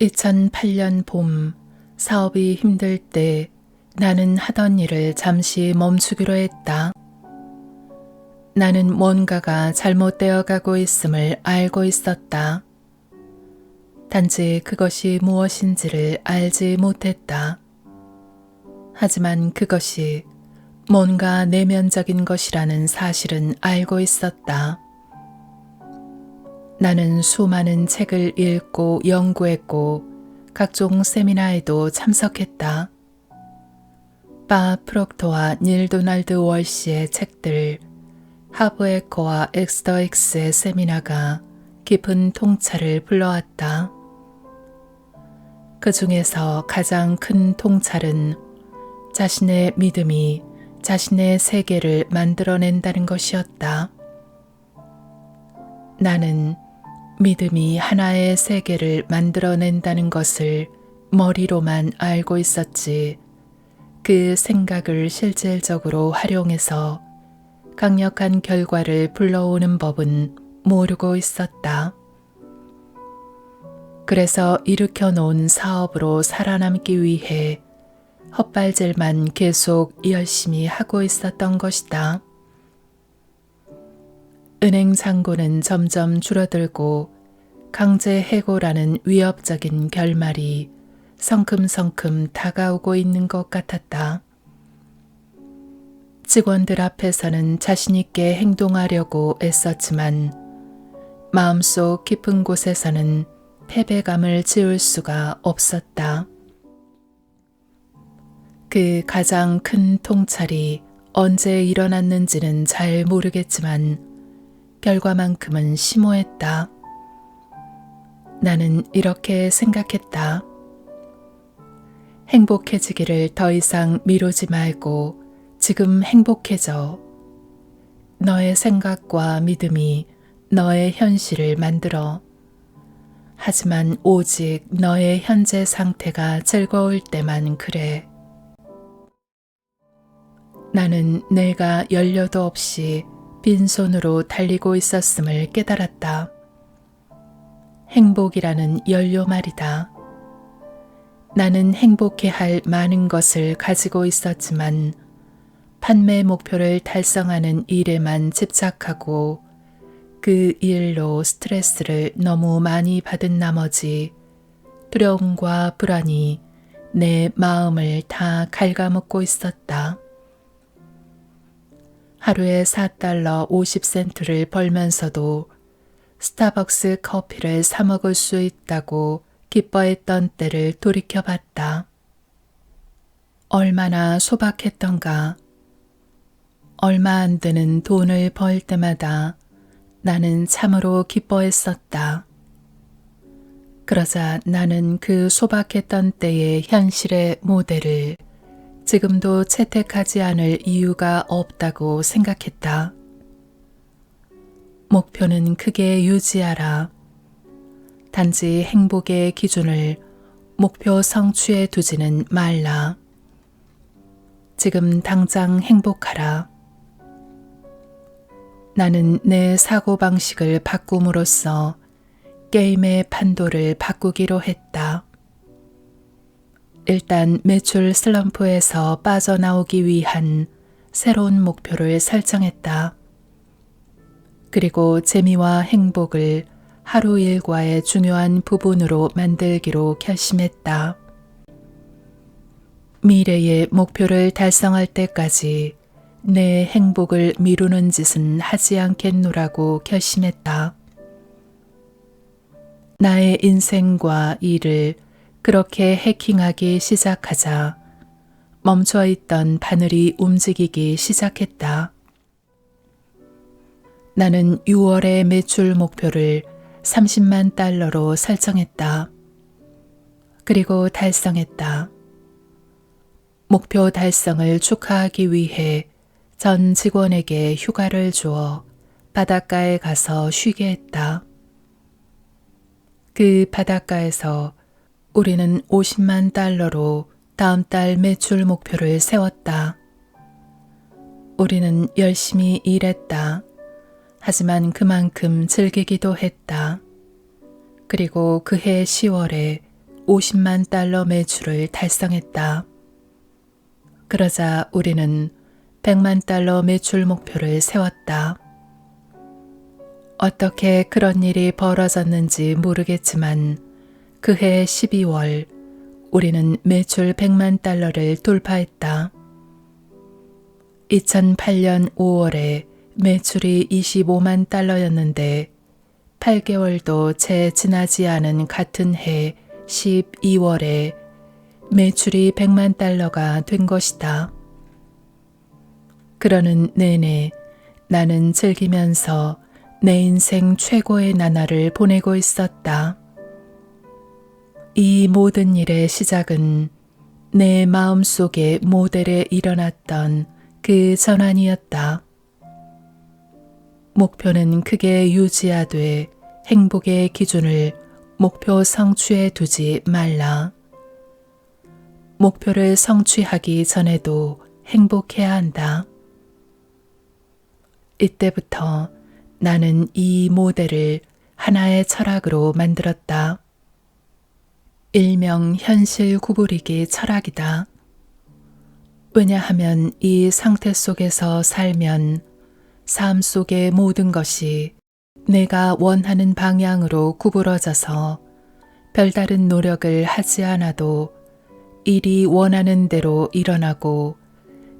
2008년 봄 사업이 힘들 때 나는 하던 일을 잠시 멈추기로 했다. 나는 뭔가가 잘못되어 가고 있음을 알고 있었다. 단지 그것이 무엇인지를 알지 못했다. 하지만 그것이 뭔가 내면적인 것이라는 사실은 알고 있었다. 나는 수많은 책을 읽고 연구했고 각종 세미나에도 참석했다. 바 프록토와 닐 도날드 월시의 책들, 하브에커와 엑스더엑스의 세미나가 깊은 통찰을 불러왔다. 그 중에서 가장 큰 통찰은 자신의 믿음이 자신의 세계를 만들어낸다는 것이었다. 나는 믿음이 하나의 세계를 만들어낸다는 것을 머리로만 알고 있었지. 그 생각을 실질적으로 활용해서 강력한 결과를 불러오는 법은 모르고 있었다. 그래서 일으켜 놓은 사업으로 살아남기 위해 헛발질만 계속 열심히 하고 있었던 것이다. 은행 잔고는 점점 줄어들고 강제 해고라는 위협적인 결말이 성큼성큼 다가오고 있는 것 같았다. 직원들 앞에서는 자신있게 행동하려고 애썼지만 마음속 깊은 곳에서는 패배감을 지울 수가 없었다. 그 가장 큰 통찰이 언제 일어났는지는 잘 모르겠지만 결과만큼은 심오했다. 나는 이렇게 생각했다. 행복해지기를 더 이상 미루지 말고 지금 행복해져. 너의 생각과 믿음이 너의 현실을 만들어. 하지만 오직 너의 현재 상태가 즐거울 때만 그래. 나는 내가 연료도 없이 빈손으로 달리고 있었음을 깨달았다. 행복이라는 연료 말이다. 나는 행복해 할 많은 것을 가지고 있었지만 판매 목표를 달성하는 일에만 집착하고 그 일로 스트레스를 너무 많이 받은 나머지 두려움과 불안이 내 마음을 다 갉아먹고 있었다. 하루에 4달러 50센트를 벌면서도 스타벅스 커피를 사 먹을 수 있다고 기뻐했던 때를 돌이켜 봤다. 얼마나 소박했던가. 얼마 안 되는 돈을 벌 때마다 나는 참으로 기뻐했었다. 그러자 나는 그 소박했던 때의 현실의 모델을 지금도 채택하지 않을 이유가 없다고 생각했다. 목표는 크게 유지하라. 단지 행복의 기준을 목표 성취에 두지는 말라. 지금 당장 행복하라. 나는 내 사고방식을 바꿈으로써 게임의 판도를 바꾸기로 했다. 일단 매출 슬럼프에서 빠져나오기 위한 새로운 목표를 설정했다. 그리고 재미와 행복을 하루 일과의 중요한 부분으로 만들기로 결심했다. 미래의 목표를 달성할 때까지 내 행복을 미루는 짓은 하지 않겠노라고 결심했다. 나의 인생과 일을 그렇게 해킹하기 시작하자 멈춰 있던 바늘이 움직이기 시작했다. 나는 6월의 매출 목표를 30만 달러로 설정했다. 그리고 달성했다. 목표 달성을 축하하기 위해 전 직원에게 휴가를 주어 바닷가에 가서 쉬게 했다. 그 바닷가에서 우리는 50만 달러로 다음 달 매출 목표를 세웠다. 우리는 열심히 일했다. 하지만 그만큼 즐기기도 했다. 그리고 그해 10월에 50만 달러 매출을 달성했다. 그러자 우리는 100만 달러 매출 목표를 세웠다. 어떻게 그런 일이 벌어졌는지 모르겠지만 그해 12월 우리는 매출 100만 달러를 돌파했다. 2008년 5월에 매출이 25만 달러였는데 8개월도 채 지나지 않은 같은 해 12월에 매출이 100만 달러가 된 것이다. 그러는 내내 나는 즐기면서 내 인생 최고의 나날을 보내고 있었다. 이 모든 일의 시작은 내 마음 속의 모델에 일어났던 그 전환이었다. 목표는 크게 유지하되 행복의 기준을 목표 성취에 두지 말라. 목표를 성취하기 전에도 행복해야 한다. 이때부터 나는 이 모델을 하나의 철학으로 만들었다. 일명 현실 구부리기 철학이다. 왜냐하면 이 상태 속에서 살면 삶 속의 모든 것이 내가 원하는 방향으로 구부러져서 별다른 노력을 하지 않아도 일이 원하는 대로 일어나고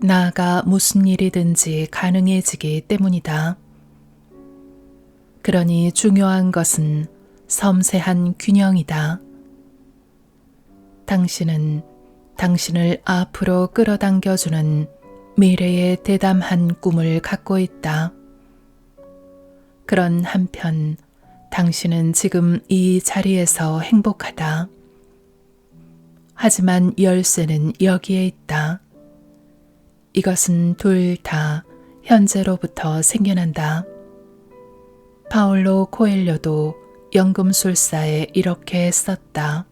나아가 무슨 일이든지 가능해지기 때문이다. 그러니 중요한 것은 섬세한 균형이다. 당신은 당신을 앞으로 끌어당겨주는 미래의 대담한 꿈을 갖고 있다. 그런 한편 당신은 지금 이 자리에서 행복하다. 하지만 열쇠는 여기에 있다. 이것은 둘 다 현재로부터 생겨난다. 파울로 코엘료도 연금술사에 이렇게 썼다.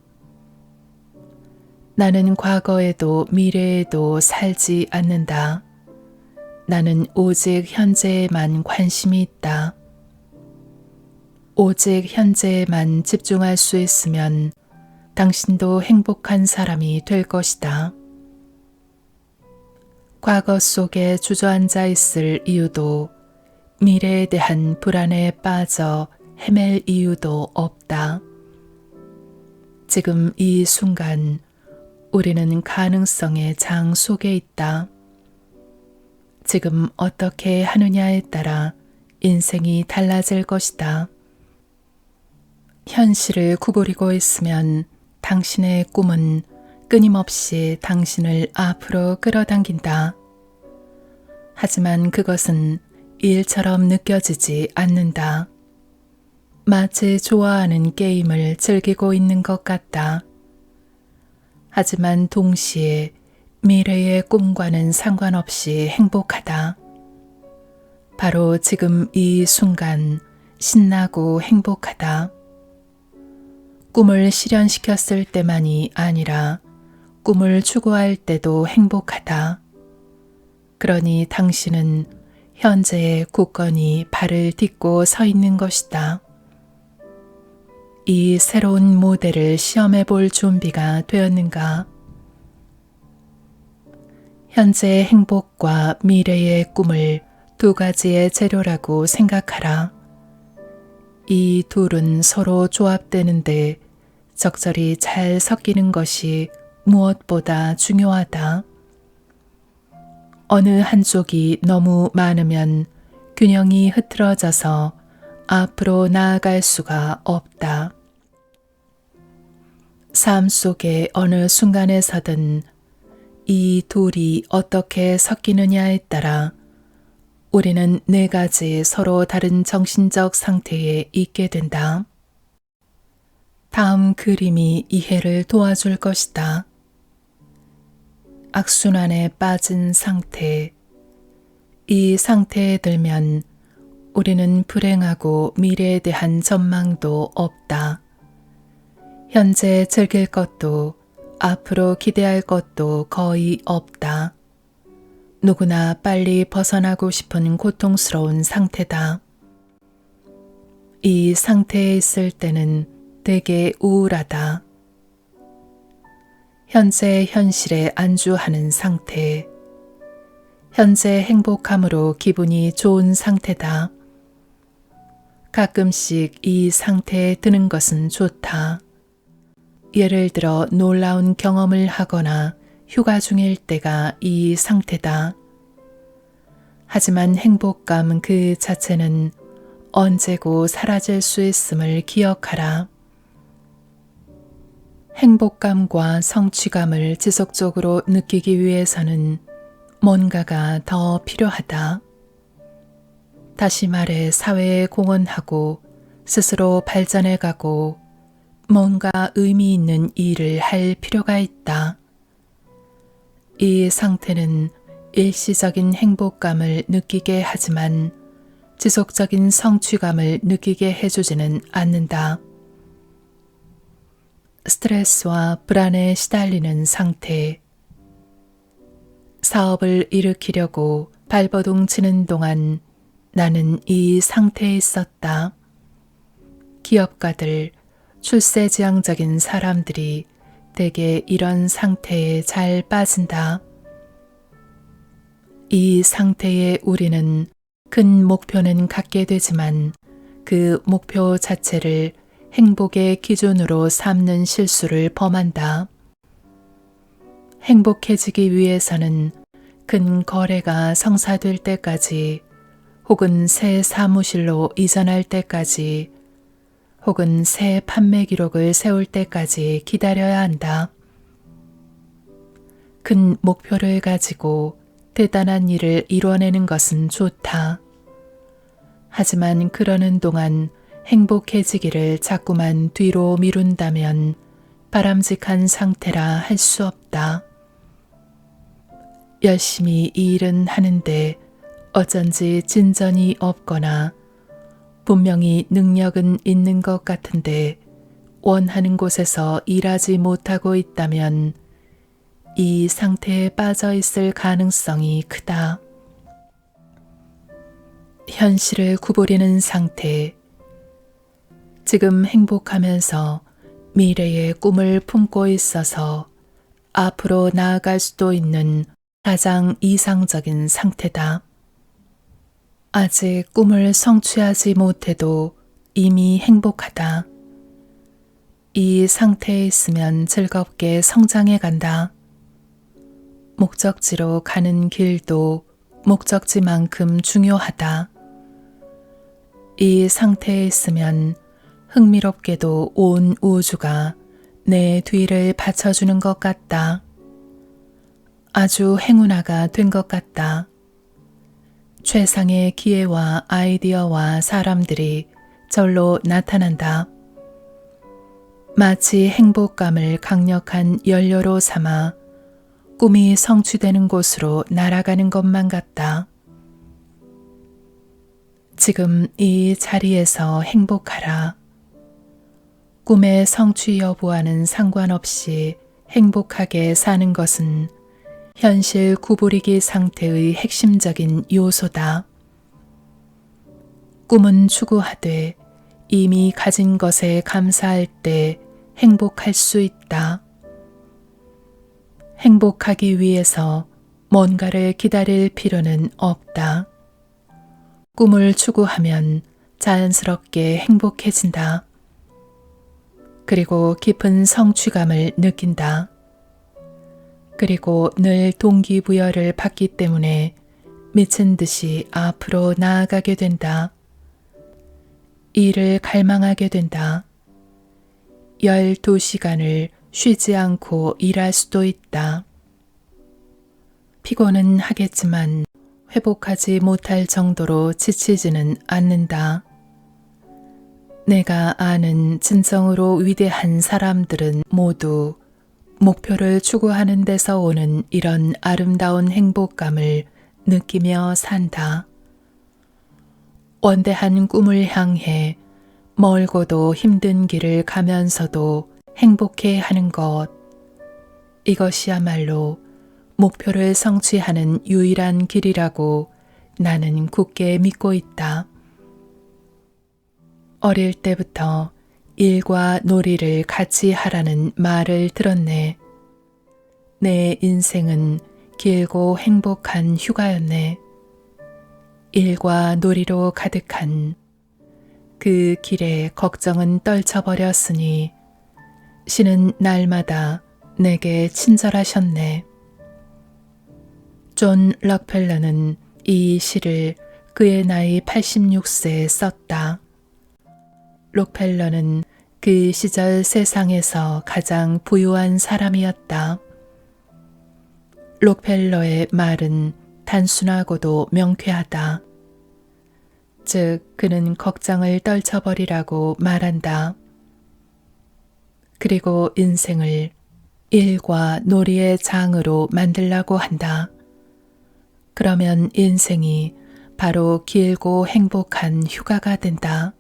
나는 과거에도 미래에도 살지 않는다. 나는 오직 현재에만 관심이 있다. 오직 현재에만 집중할 수 있으면 당신도 행복한 사람이 될 것이다. 과거 속에 주저앉아 있을 이유도 미래에 대한 불안에 빠져 헤맬 이유도 없다. 지금 이 순간 우리는 가능성의 장 속에 있다. 지금 어떻게 하느냐에 따라 인생이 달라질 것이다. 현실을 구부리고 있으면 당신의 꿈은 끊임없이 당신을 앞으로 끌어당긴다. 하지만 그것은 일처럼 느껴지지 않는다. 마치 좋아하는 게임을 즐기고 있는 것 같다. 하지만 동시에 미래의 꿈과는 상관없이 행복하다. 바로 지금 이 순간 신나고 행복하다. 꿈을 실현시켰을 때만이 아니라 꿈을 추구할 때도 행복하다. 그러니 당신은 현재에 굳건히 발을 딛고 서 있는 것이다. 이 새로운 모델을 시험해 볼 준비가 되었는가? 현재의 행복과 미래의 꿈을 두 가지의 재료라고 생각하라. 이 둘은 서로 조합되는데 적절히 잘 섞이는 것이 무엇보다 중요하다. 어느 한쪽이 너무 많으면 균형이 흐트러져서 앞으로 나아갈 수가 없다. 삶 속의 어느 순간에서든 이 둘이 어떻게 섞이느냐에 따라 우리는 네 가지 서로 다른 정신적 상태에 있게 된다. 다음 그림이 이해를 도와줄 것이다. 악순환에 빠진 상태. 이 상태에 들면 우리는 불행하고 미래에 대한 전망도 없다. 현재 즐길 것도 앞으로 기대할 것도 거의 없다. 누구나 빨리 벗어나고 싶은 고통스러운 상태다. 이 상태에 있을 때는 되게 우울하다. 현재 현실에 안주하는 상태. 현재 행복함으로 기분이 좋은 상태다. 가끔씩 이 상태에 드는 것은 좋다. 예를 들어 놀라운 경험을 하거나 휴가 중일 때가 이 상태다. 하지만 행복감 그 자체는 언제고 사라질 수 있음을 기억하라. 행복감과 성취감을 지속적으로 느끼기 위해서는 뭔가가 더 필요하다. 다시 말해 사회에 공헌하고 스스로 발전해 가고 뭔가 의미 있는 일을 할 필요가 있다. 이 상태는 일시적인 행복감을 느끼게 하지만 지속적인 성취감을 느끼게 해주지는 않는다. 스트레스와 불안에 시달리는 상태. 사업을 일으키려고 발버둥 치는 동안 나는 이 상태에 있었다. 기업가들, 출세지향적인 사람들이 대개 이런 상태에 잘 빠진다. 이 상태에 우리는 큰 목표는 갖게 되지만 그 목표 자체를 행복의 기준으로 삼는 실수를 범한다. 행복해지기 위해서는 큰 거래가 성사될 때까지 혹은 새 사무실로 이전할 때까지 혹은 새 판매 기록을 세울 때까지 기다려야 한다. 큰 목표를 가지고 대단한 일을 이뤄내는 것은 좋다. 하지만 그러는 동안 행복해지기를 자꾸만 뒤로 미룬다면 바람직한 상태라 할 수 없다. 열심히 이 일은 하는데 어쩐지 진전이 없거나 분명히 능력은 있는 것 같은데 원하는 곳에서 일하지 못하고 있다면 이 상태에 빠져 있을 가능성이 크다. 현실을 구부리는 상태. 지금 행복하면서 미래의 꿈을 품고 있어서 앞으로 나아갈 수도 있는 가장 이상적인 상태다. 아직 꿈을 성취하지 못해도 이미 행복하다. 이 상태에 있으면 즐겁게 성장해 간다. 목적지로 가는 길도 목적지만큼 중요하다. 이 상태에 있으면 흥미롭게도 온 우주가 내 뒤를 받쳐주는 것 같다. 아주 행운아가 된 것 같다. 최상의 기회와 아이디어와 사람들이 절로 나타난다. 마치 행복감을 강력한 연료로 삼아 꿈이 성취되는 곳으로 날아가는 것만 같다. 지금 이 자리에서 행복하라. 꿈의 성취 여부와는 상관없이 행복하게 사는 것은 현실 구부리기 상태의 핵심적인 요소다. 꿈은 추구하되 이미 가진 것에 감사할 때 행복할 수 있다. 행복하기 위해서 뭔가를 기다릴 필요는 없다. 꿈을 추구하면 자연스럽게 행복해진다. 그리고 깊은 성취감을 느낀다. 그리고 늘 동기부여를 받기 때문에 미친 듯이 앞으로 나아가게 된다. 일을 갈망하게 된다. 12시간을 쉬지 않고 일할 수도 있다. 피곤은 하겠지만 회복하지 못할 정도로 지치지는 않는다. 내가 아는 진정으로 위대한 사람들은 모두 목표를 추구하는 데서 오는 이런 아름다운 행복감을 느끼며 산다. 원대한 꿈을 향해 멀고도 힘든 길을 가면서도 행복해 하는 것. 이것이야말로 목표를 성취하는 유일한 길이라고 나는 굳게 믿고 있다. 어릴 때부터 일과 놀이를 같이 하라는 말을 들었네. 내 인생은 길고 행복한 휴가였네. 일과 놀이로 가득한 그 길에 걱정은 떨쳐버렸으니 신은 날마다 내게 친절하셨네. 존 럭펠러는 이 시를 그의 나이 86세에 썼다. 록펠러는 그 시절 세상에서 가장 부유한 사람이었다. 록펠러의 말은 단순하고도 명쾌하다. 즉, 그는 걱정을 떨쳐버리라고 말한다. 그리고 인생을 일과 놀이의 장으로 만들라고 한다. 그러면 인생이 바로 길고 행복한 휴가가 된다.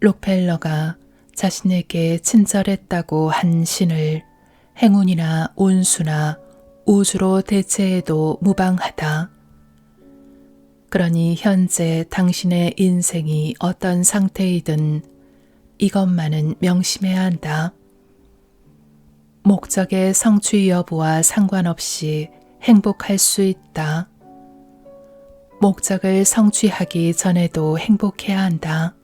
록펠러가 자신에게 친절했다고 한 신을 행운이나 운수나 우주로 대체해도 무방하다. 그러니 현재 당신의 인생이 어떤 상태이든 이것만은 명심해야 한다. 목적의 성취 여부와 상관없이 행복할 수 있다. 목적을 성취하기 전에도 행복해야 한다.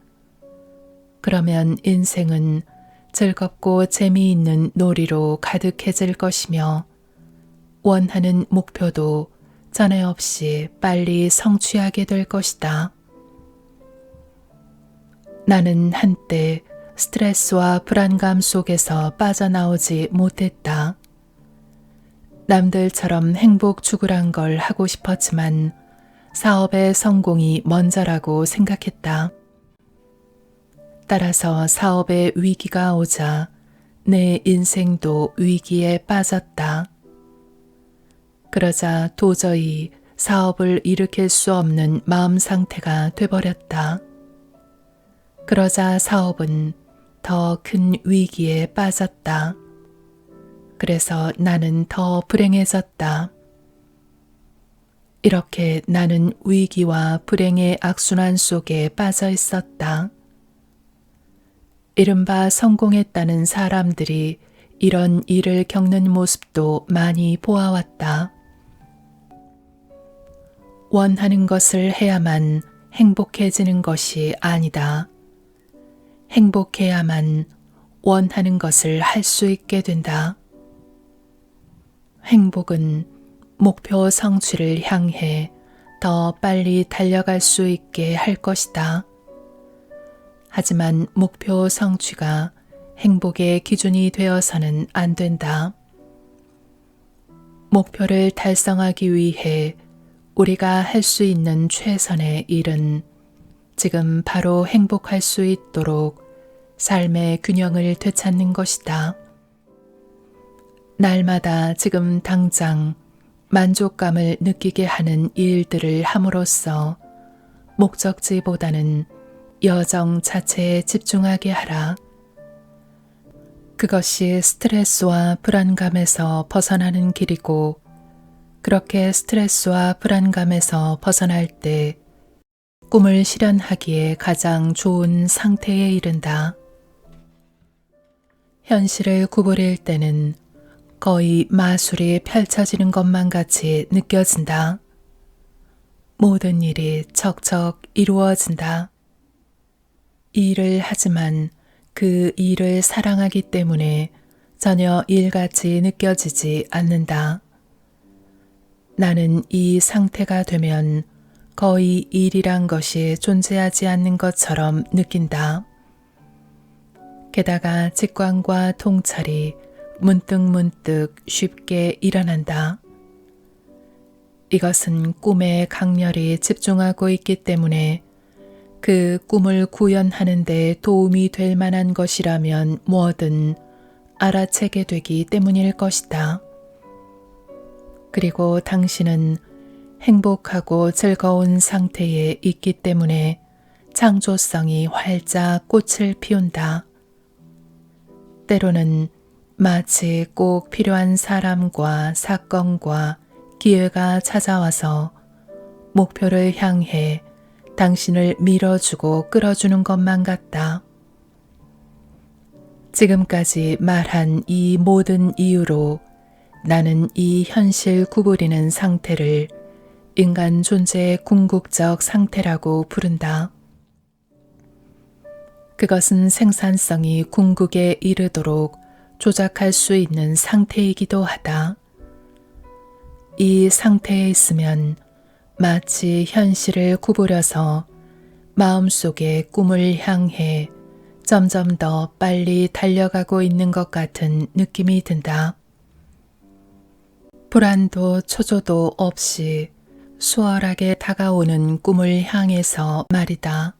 그러면 인생은 즐겁고 재미있는 놀이로 가득해질 것이며 원하는 목표도 전에 없이 빨리 성취하게 될 것이다. 나는 한때 스트레스와 불안감 속에서 빠져나오지 못했다. 남들처럼 행복 추구란 걸 하고 싶었지만 사업의 성공이 먼저라고 생각했다. 따라서 사업의 위기가 오자 내 인생도 위기에 빠졌다. 그러자 도저히 사업을 일으킬 수 없는 마음 상태가 돼버렸다. 그러자 사업은 더 큰 위기에 빠졌다. 그래서 나는 더 불행해졌다. 이렇게 나는 위기와 불행의 악순환 속에 빠져 있었다. 이른바 성공했다는 사람들이 이런 일을 겪는 모습도 많이 보아왔다. 원하는 것을 해야만 행복해지는 것이 아니다. 행복해야만 원하는 것을 할 수 있게 된다. 행복은 목표 성취를 향해 더 빨리 달려갈 수 있게 할 것이다. 하지만 목표 성취가 행복의 기준이 되어서는 안 된다. 목표를 달성하기 위해 우리가 할 수 있는 최선의 일은 지금 바로 행복할 수 있도록 삶의 균형을 되찾는 것이다. 날마다 지금 당장 만족감을 느끼게 하는 일들을 함으로써 목적지보다는 여정 자체에 집중하게 하라. 그것이 스트레스와 불안감에서 벗어나는 길이고, 그렇게 스트레스와 불안감에서 벗어날 때 꿈을 실현하기에 가장 좋은 상태에 이른다. 현실을 구부릴 때는 거의 마술이 펼쳐지는 것만 같이 느껴진다. 모든 일이 척척 이루어진다. 일을 하지만 그 일을 사랑하기 때문에 전혀 일같이 느껴지지 않는다. 나는 이 상태가 되면 거의 일이란 것이 존재하지 않는 것처럼 느낀다. 게다가 직관과 통찰이 문득문득 쉽게 일어난다. 이것은 꿈에 강렬히 집중하고 있기 때문에 그 꿈을 구현하는 데 도움이 될 만한 것이라면 뭐든 알아채게 되기 때문일 것이다. 그리고 당신은 행복하고 즐거운 상태에 있기 때문에 창조성이 활짝 꽃을 피운다. 때로는 마치 꼭 필요한 사람과 사건과 기회가 찾아와서 목표를 향해 당신을 밀어주고 끌어주는 것만 같다. 지금까지 말한 이 모든 이유로 나는 이 현실 구부리는 상태를 인간 존재의 궁극적 상태라고 부른다. 그것은 생산성이 궁극에 이르도록 조작할 수 있는 상태이기도 하다. 이 상태에 있으면 마치 현실을 구부려서 마음속의 꿈을 향해 점점 더 빨리 달려가고 있는 것 같은 느낌이 든다. 불안도 초조도 없이 수월하게 다가오는 꿈을 향해서 말이다.